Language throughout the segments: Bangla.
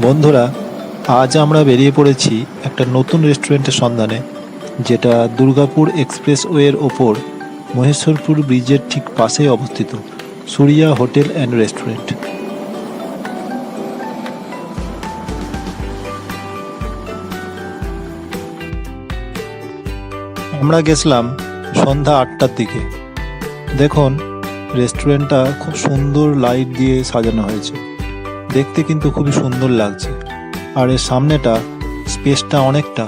বন্ধুরা, আজ আমরা বেরিয়ে পড়েছি একটা নতুন রেস্টুরেন্টের সন্ধানে, যেটা দুর্গাপুর এক্সপ্রেসওয়ের ওপর মহেশ্বরপুর ব্রিজের ঠিক পাশেই অবস্থিত, সুরিয়া হোটেল অ্যান্ড রেস্টুরেন্ট। আমরা গেছিলাম সন্ধ্যা আটটার দিকে। দেখুন, রেস্টুরেন্টটা খুব সুন্দর লাইট দিয়ে সাজানো হয়েছে। দেখতে কিন্তু খুবই সুন্দর লাগছে। আর এর সামনেটা স্পেসটা অনেকটা।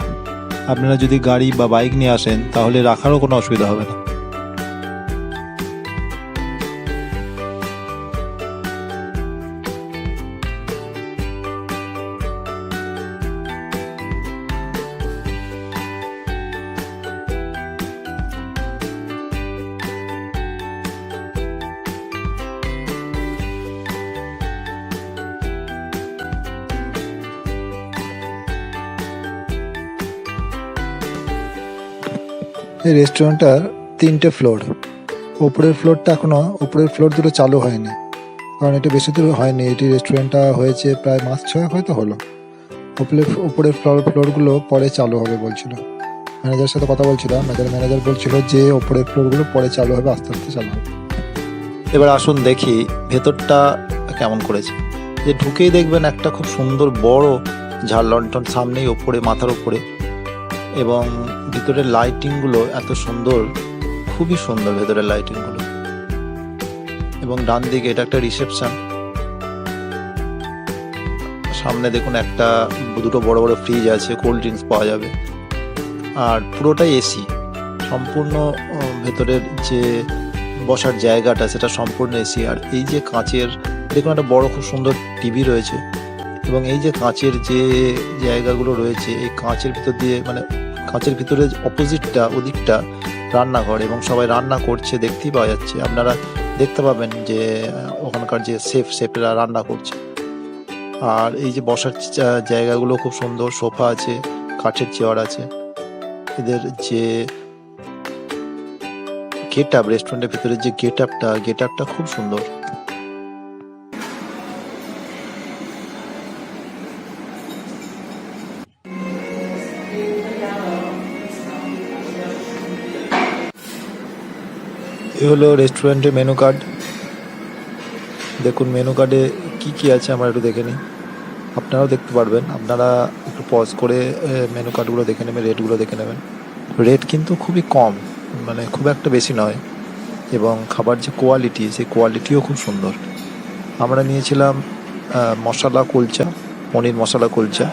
আপনারা যদি গাড়ি বা বাইক নিয়ে আসেন, তাহলে রাখারও কোনো অসুবিধা হবে না। এই রেস্টুরেন্টটার তিনটে ফ্লোর ওপরের ফ্লোরটা এখনও ওপরের ফ্লোর দুটো চালু হয়নি। কারণ এটা বেশি দূর হয়নি। এটি রেস্টুরেন্টটা হয়েছে প্রায় মাস ছয়েক হয়তো হলো। ওপরের উপরের ফ্লোর ফ্লোরগুলো পরে চালু হবে বলছিল। ম্যানেজারের সাথে কথা বলছিলাম ম্যানেজার ম্যানেজার বলছিল যে ওপরের ফ্লোরগুলো পরে চালু হবে, আস্তে আস্তে চালু হবে। এবার আসুন দেখি ভেতরটা কেমন করেছে। যে ঢুকেই দেখবেন একটা খুব সুন্দর বড় ঝাড় লন্ঠন সামনেই ওপরে, মাথার ওপরে। এবং ভিতরের লাইটিংগুলো এত সুন্দর, খুবই সুন্দর ভেতরের লাইটিংগুলো এবং ডান দিকে এটা একটা রিসেপশন সামনে দেখুন একটা, দুটো বড় বড় ফ্রিজ আছে কোল্ড ড্রিঙ্কস পাওয়া যাবে। আর পুরোটাই এসি সম্পূর্ণ ভেতরের যে বসার জায়গাটা, সেটা সম্পূর্ণ এসি আর এই যে কাঁচের, দেখুন একটা বড়, খুব সুন্দর টিভি রয়েছে। এবং এই যে কাঁচের যে জায়গাগুলো রয়েছে, এই কাঁচের ভিতর দিয়ে মানে কাঁচের ভিতরে অপোজিটটা ওদিকটা রান্নাঘর এবং সবাই রান্না করছে, দেখতেই পাওয়া যাচ্ছে। আপনারা দেখতে পাবেন যে ওখানকার যে শেফ শেফরা রান্না করছে। আর এই যে বসার জায়গাগুলো খুব সুন্দর, সোফা আছে, কাঠের চেয়ার আছে। এদের যে গেট আপ রেস্টুরেন্টের ভিতরে যে গেট আপটা গেট আপটা খুব সুন্দর। এ হলো রেস্টুরেন্টের মেনু কার্ড দেখুন মেনু কার্ডে কি কি আছে আমরা একটু দেখে নিই। আপনারাও দেখতে পারবেন। আপনারা একটু পজ করে মেনু কার্ডগুলো দেখে নেবেন রেটগুলো দেখে নেবেন। রেট কিন্তু খুবই কম মানে খুব একটা বেশি নয়। এবং খাবার যে কোয়ালিটি সেই কোয়ালিটিও খুব সুন্দর। আমরা নিয়েছিলাম মশলা কুলচা, পনির মশলা কুলচা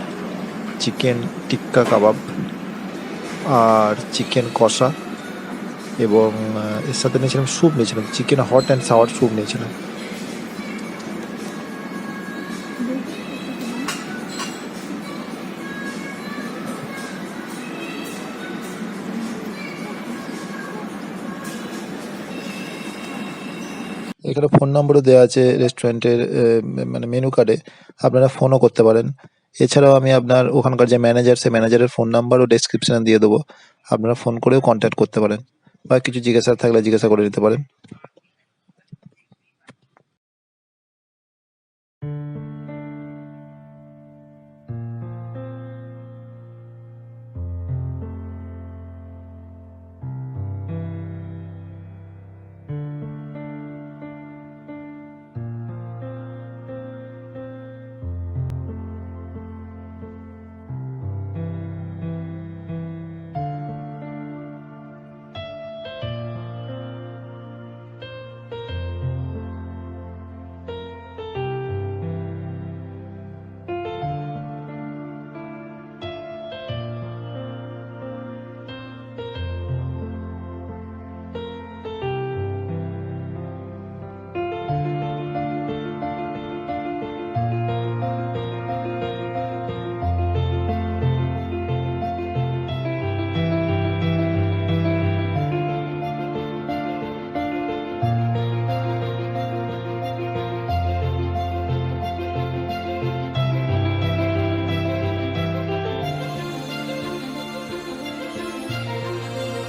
চিকেন টিক্কা কাবাব, আর চিকেন কষা। এবং এর সাথে নিয়েছিলাম স্যুপ নিয়েছিলাম chicken hot and sour soup নিয়েছিলাম। এখানে ফোন নম্বরও দেওয়া আছে রেস্টুরেন্টের মানে মেনু কার্ডে আপনারা ফোনও করতে পারেন। এছাড়াও আমি আপনার ওখানকার যে ম্যানেজার সেই ম্যানেজারের ফোন নাম্বারও ডেসক্রিপশনে দিয়ে দেবো। আপনারা ফোন করেও কন্ট্যাক্ট করতে পারেন। বা কিছু জিজ্ঞাসা থাকলে জিজ্ঞাসা করে নিতে পারেন।